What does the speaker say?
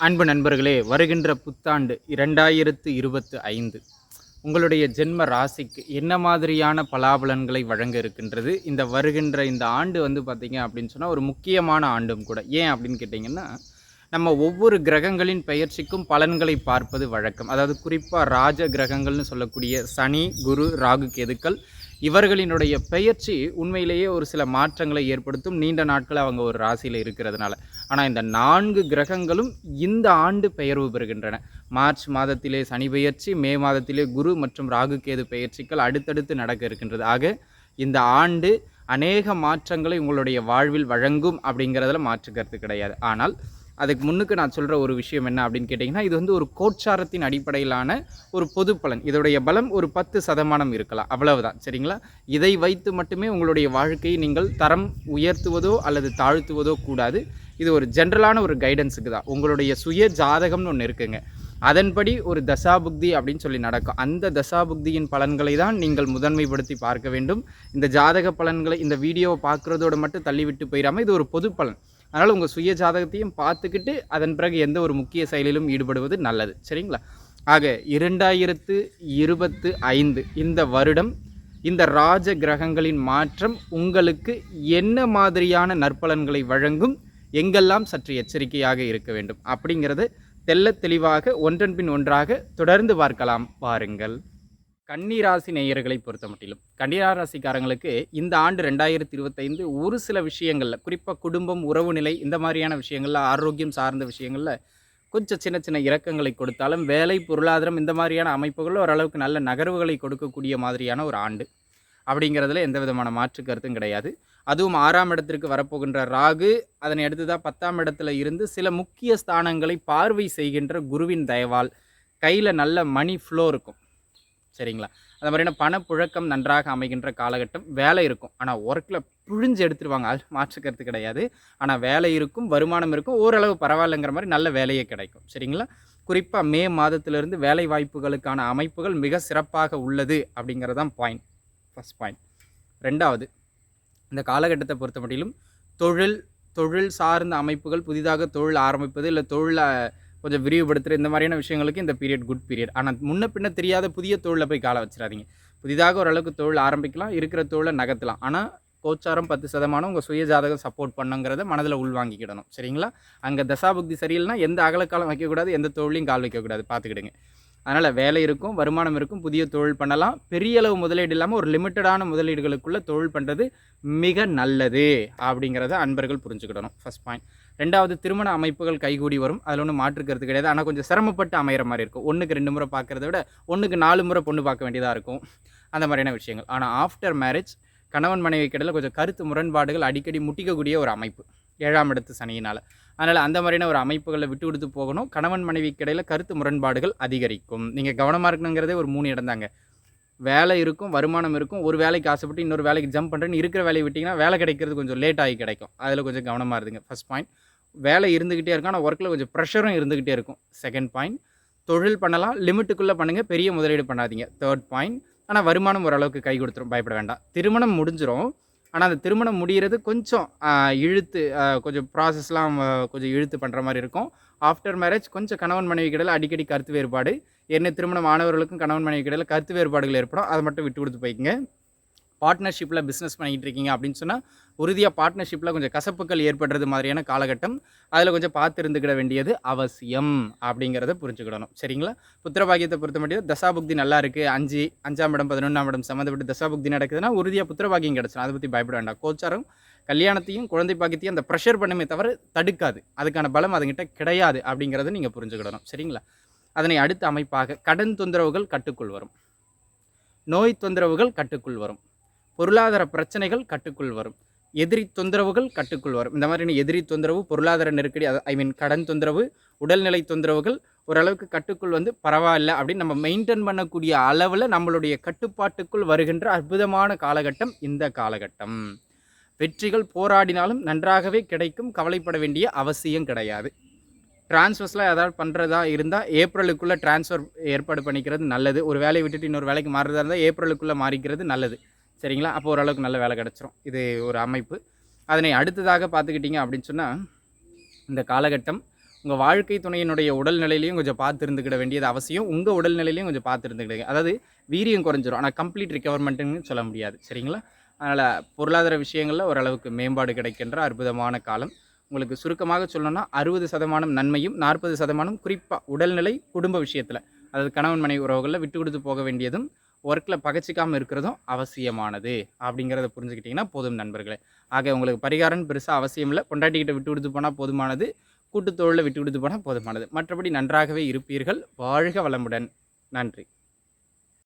அன்பு நண்பர்களே வருகின்ற புத்தாண்டு இரண்டாயிரத்து இருபத்து ஐந்து. உங்களுடைய ஜென்ம ராசிக்கு என்ன மாதிரியான பலாபலன்களை வழங்க இருக்கின்றது? இந்த வருகின்ற இந்த ஆண்டு வந்து பார்த்திங்க அப்படின்னு சொன்னால் ஒரு முக்கியமான ஆண்டும் கூட. ஏன் அப்படின்னு கேட்டிங்கன்னா நம்ம ஒவ்வொரு கிரகங்களின் பெயர்ச்சிக்கும் பலன்களை பார்ப்பது வழக்கம். அதாவது குறிப்பாக ராஜ கிரகங்கள்னு சொல்லக்கூடிய சனி குரு ராகு கேதுக்கள் இவர்களினுடைய பெயர்ச்சி உண்மையிலேயே ஒரு சில மாற்றங்களை ஏற்படுத்தும். நீண்ட நாட்கள் அவங்க ஒரு ராசியில் இருக்கிறதுனால. ஆனால் இந்த நான்கு கிரகங்களும் இந்த ஆண்டு பெயர்வு பெறுகின்றன. மார்ச் மாதத்திலே சனி பெயர்ச்சி மே மாதத்திலே குரு மற்றும் ராகு கேது பெயர்ச்சிகள் அடுத்தடுத்து நடக்க இருக்கின்றது. ஆக இந்த ஆண்டு அநேக மாற்றங்களை உங்களுடைய வாழ்வில் வழங்கும் அப்படிங்கிறதுல மாற்று கருத்து கிடையாது. ஆனால் அதுக்கு முன்னுக்கு நான் சொல்கிற ஒரு விஷயம் என்ன அப்படின்னு கேட்டிங்கன்னா இது வந்து ஒரு கோட்சாரத்தின் அடிப்படையிலான ஒரு பொது பலன். இதோடைய பலம் ஒரு பத்து சதமானம் இருக்கலாம். அவ்வளவுதான். சரிங்களா? இதை வைத்து மட்டுமே உங்களுடைய வாழ்க்கையை நீங்கள் தரம் உயர்த்துவதோ அல்லது தாழ்த்துவதோ கூடாது. இது ஒரு ஜென்ரலான ஒரு கைடன்ஸுக்கு தான். உங்களுடைய சுய ஜாதகம்னு ஒன்று இருக்குங்க. அதன்படி ஒரு தசாபுக்தி அப்படின்னு சொல்லி நடக்கும். அந்த தசாபுக்தியின் பலன்களை தான் நீங்கள் முதன்மைப்படுத்தி பார்க்க வேண்டும். இந்த ஜாதக பலன்களை இந்த வீடியோவை பார்க்குறதோடு மட்டும் தள்ளிவிட்டு போயிடாமல் இது ஒரு பொது பலன். அதனால் உங்கள் சுய ஜாதகத்தையும் பார்த்துக்கிட்டு அதன் பிறகு எந்த ஒரு முக்கிய செயலிலும் ஈடுபடுவது நல்லது. சரிங்களா? ஆக இரண்டாயிரத்து இருபத்து ஐந்து இந்த வருடம் இந்த ராஜ கிரகங்களின் மாற்றம் உங்களுக்கு என்ன மாதிரியான நற்பலன்களை வழங்கும் எங்கெல்லாம் சற்று எச்சரிக்கையாக இருக்க வேண்டும் அப்படிங்கிறது தெள்ளத் தெளிவாக ஒன்றன் பின் ஒன்றாக தொடர்ந்து பார்க்கலாம். பாருங்கள். கன்னிராசி நேயர்களை பொறுத்த மட்டிலும் கன்னிராசிக்காரங்களுக்கு இந்த ஆண்டு ரெண்டாயிரத்தி இருபத்தைந்து ஒரு சில விஷயங்களில் குறிப்பாக குடும்பம் உறவு நிலை இந்த மாதிரியான விஷயங்களில் ஆரோக்கியம் சார்ந்த விஷயங்களில் கொஞ்சம் சின்ன சின்ன இறக்கங்களை கொடுத்தாலும் வேலை பொருளாதாரம் இந்த மாதிரியான அமைப்புகளும் ஓரளவுக்கு நல்ல நகர்வுகளை கொடுக்கக்கூடிய மாதிரியான ஒரு ஆண்டு. அப்படிங்கிறதுல எந்த விதமான மாற்று கருத்தும் கிடையாது. அதுவும் ஆறாம் இடத்திற்கு வரப்போகின்ற ராகு அதனை அடுத்ததாக பத்தாம் இடத்துல இருந்து சில முக்கிய ஸ்தானங்களை பார்வை செய்கின்ற குருவின் தயவால் கையில் நல்ல மணி ஃப்ளோ இருக்கும். சரிங்களா? அது மாதிரியான பணப்புழக்கம் நன்றாக அமைகின்ற காலகட்டம் வேலை இருக்கும். ஆனால் ஒர்க்கில் புழிஞ்சு எடுத்துருவாங்க. அது மாற்றுக்கிறது கிடையாது. ஆனால் வேலை இருக்கும் வருமானம் இருக்கும் ஓரளவு பரவாயில்லைங்கிற மாதிரி நல்ல வேலையே கிடைக்கும். சரிங்களா? குறிப்பாக மே மாதத்திலிருந்து வேலை வாய்ப்புகளுக்கான அமைப்புகள் மிக சிறப்பாக உள்ளது அப்படிங்கிறது தான் பாயிண்ட் ஃபஸ்ட் பாயிண்ட் ரெண்டாவது இந்த காலகட்டத்தை பொறுத்த மட்டிலும் தொழில் தொழில் சார்ந்த அமைப்புகள் புதிதாக தொழில் ஆரம்பிப்பது இல்லை தொழிலை கொஞ்சம் விரிவுபடுத்துகிற இந்த மாதிரியான விஷயங்களுக்கு இந்த பீரியட் குட் பீரியட் ஆனால் முன்ன பின்ன தெரியாத புதிய தொழிலை போய் கால வச்சிடாதீங்க. புதிதாக ஓரளவுக்கு தொழில் ஆரம்பிக்கலாம் இருக்கிற தொழிலை நகர்த்தலாம். ஆனால் கோச்சாரம் பத்து சதமானம் உங்கள் சுய ஜாதகம் சப்போர்ட் பண்ணுங்கிறத மனதில் உள்வாங்கிக்கிடணும். சரிங்களா? அங்கே தசாபுக்தி சரியில்லைனா எந்த அகலக்காலம் வைக்கக்கூடாது எந்த தொழிலையும் கால் வைக்கக்கூடாது. பார்த்துக்கிடுங்க. அதனால் வேலை இருக்கும் வருமானம் இருக்கும் புதிய தொழில் பண்ணலாம். பெரிய அளவு முதலீடு இல்லாமல் ஒரு லிமிட்டடான முதலீடுகளுக்குள்ளே தொழில் பண்ணுறது மிக நல்லது அப்படிங்கிறத அன்பர்கள் புரிஞ்சுக்கிடணும். ஃபஸ்ட் பாயிண்ட் ரெண்டாவது திருமண அமைப்புகள் கைகூடி வரும். அதில் ஒன்றும் மாற்றுக்கிறது கிடையாது. ஆனால் கொஞ்சம் சிரமப்பட்டு அமைகிற மாதிரி இருக்கும் ஒன்றுக்கு ரெண்டு முறை பார்க்குறத விட ஒன்றுக்கு நாலு முறை பொண்ணு பார்க்க வேண்டியதாக இருக்கும். அந்த மாதிரியான விஷயங்கள். ஆனால் ஆஃப்டர் மேரேஜ் கணவன் மனைவி கிடையில் கொஞ்சம் கருத்து முரண்பாடுகள் அடிக்கடி முட்டிக்கக்கூடிய ஒரு அமைப்பு. ஏழாம் இடத்து சனியினால். அதனால் அந்த மாதிரியான ஒரு அமைப்புகளை விட்டு கொடுத்து போகணும். கணவன் மனைவி கிடையில் கருத்து முரண்பாடுகள் அதிகரிக்கும். நீங்கள் கவனமாக இருக்கணுங்கிறதே ஒரு மூணு இடம் தாங்க. வேலை இருக்கும் வருமானம் இருக்கும். ஒரு வேலைக்கு ஆசைப்பட்டு இன்னொரு வேலைக்கு ஜம்ப் பண்ணுறேன்னு இருக்கிற வேலையை விட்டிங்கன்னா வேலை கிடைக்கிறது கொஞ்சம் லேட் ஆகி கிடைக்கும். அதில் கொஞ்சம் கவனமாக இருந்துங்க. ஃபஸ்ட் பாயிண்ட் வேலை இருந்துக்கிட்டே இருக்கும். ஆனால் ஒர்க்கில் கொஞ்சம் ப்ரெஷரும் இருந்துக்கிட்டே இருக்கும். செகண்ட் பாயிண்ட் தொழில் பண்ணலாம். லிமிட்டுக்குள்ளே பண்ணுங்கள் பெரிய முதலீடு பண்ணாதீங்க. தேர்ட் பாயிண்ட் ஆனால் வருமானம் ஓரளவுக்கு கை கொடுத்துரும். பயப்பட வேண்டாம். திருமணம் முடிஞ்சிடும் ஆனால் அந்த திருமணம் முடிகிறது கொஞ்சம் இழுத்து கொஞ்சம் ப்ராசஸ்லாம் கொஞ்சம் இழுத்து பண்ணுற மாதிரி இருக்கும். ஆஃப்டர் மேரேஜ் கொஞ்சம் கணவன் மனைவி கிடையில் அடிக்கடி கருத்து வேறுபாடு. என்ன திருமணம் ஆனவர்களுக்கும் கணவன் மனைவி கிடையில் கருத்து வேறுபாடுகள் ஏற்படும். அதை மட்டும் விட்டு கொடுத்து போய்க்குங்க. பார்ட்னர்ஷிப்பில் பிஸ்னஸ் பண்ணிகிட்டு இருக்கீங்க அப்படின்னு சொன்னால் உறுதியாக பார்ட்னர்ஷிப்பில் கொஞ்சம் கசப்புகள் ஏற்படுறது மாதிரியான காலகட்டம். அதில் கொஞ்சம் பார்த்து இருந்துக்கிட வேண்டியது அவசியம் அப்படிங்கிறத புரிஞ்சுக்கிடணும். சரிங்களா? புத்திரபாகியத்தை பொறுத்த மட்டும் தசாபுக்தி நல்லா இருக்குது அஞ்சு அஞ்சாம் இடம் பதினொன்றாம் இடம் சம்மந்தப்பட்டு தசாபுக்தி நடக்குதுன்னா உறுதியாக புத்திரபாகியம் கிடச்சிடும் அதை பற்றி பயப்பட வேண்டாம். கோச்சாரம் கல்யாணத்தையும் குழந்தை பாக்கியத்தையும் அந்த ப்ரெஷர் பண்ணுமே தவிர தடுக்காது. அதுக்கான பலம் அதுங்கிட்ட கிடையாது அப்படிங்கிறத நீங்கள் புரிஞ்சுக்கிடணும். சரிங்களா? அதனை அடுத்த அமைப்பாக கடன் தொந்தரவுகள் கட்டுக்குள் வரும். நோய் தொந்தரவுகள் கட்டுக்குள் வரும். பொருளாதார பிரச்சனைகள் கட்டுக்குள் வரும். எதிரி தொந்தரவுகள் கட்டுக்குள் வரும். இந்த மாதிரியான எதிரி தொந்தரவு பொருளாதார நெருக்கடி ஐ மீன் கடன் தொந்தரவு உடல்நிலை தொந்தரவுகள் ஓரளவுக்கு கட்டுக்குள் வந்து பரவாயில்ல அப்படின்னு நம்ம மெயின்டைன் பண்ணக்கூடிய அளவில் நம்மளுடைய கட்டுப்பாட்டுக்குள் வருகின்ற அற்புதமான காலகட்டம் இந்த காலகட்டம். வெற்றிகள் போராடினாலும் நன்றாகவே கிடைக்கும். கவலைப்பட வேண்டிய அவசியம் கிடையாது. ட்ரான்ஸ்ஃபர்ஸ்லாம் ஏதாவது பண்ணுறதா இருந்தால் ஏப்ரலுக்குள்ளே டிரான்ஸ்ஃபர் ஏற்பாடு பண்ணிக்கிறது நல்லது. ஒரு வேலையை விட்டுட்டு இன்னொரு வேலைக்கு மாறுறதா இருந்தால் ஏப்ரலுக்குள்ளே மாறிக்கிறது நல்லது. சரிங்களா? அப்போ ஓரளவுக்கு நல்ல வேலை கிடச்சிரும். இது ஒரு அமைப்பு. அதனை அடுத்ததாக பார்த்துக்கிட்டிங்க அப்படின்னு சொன்னால் இந்த காலகட்டம் உங்கள் வாழ்க்கை துணையினுடைய உடல்நிலையிலையும் கொஞ்சம் பார்த்து இருந்துக்கிட வேண்டியது அவசியம். உங்கள் உடல்நிலையிலையும் கொஞ்சம் பார்த்து இருந்துக்கிடுங்க அதாவது வீரியம் குறைஞ்சிரும். ஆனால் கம்ப்ளீட் ரிகவர்மெண்ட்டுன்னு சொல்ல முடியாது. சரிங்களா? அதனால் பொருளாதார விஷயங்களில் ஓரளவுக்கு மேம்பாடு கிடைக்கின்ற அற்புதமான காலம். உங்களுக்கு சுருக்கமாக சொல்லணும்னா அறுபது சதமானம் நன்மையும் நாற்பது சதமானம் குறிப்பாக உடல்நிலை குடும்ப விஷயத்தில். அதாவது கணவன் மனைவி உறவுகளில் விட்டு கொடுத்து போக வேண்டியதும் ஒர்க்கில் பகச்சிக்காமல் இருக்கிறதும் அவசியமானது. அப்படிங்கிறத புரிஞ்சுக்கிட்டிங்கன்னா போதும் நண்பர்களே. ஆக உங்களுக்கு பரிகாரம் பெருசாக அவசியம் இல்லை. பொண்டாட்டிக்கிட்ட விட்டு கொடுத்து போனால் போதுமானது. கூட்டுத்தோழில் விட்டு கொடுத்து போனால் போதுமானது. மற்றபடி நன்றாகவே இருப்பீர்கள். வாழ்க வளமுடன். நன்றி.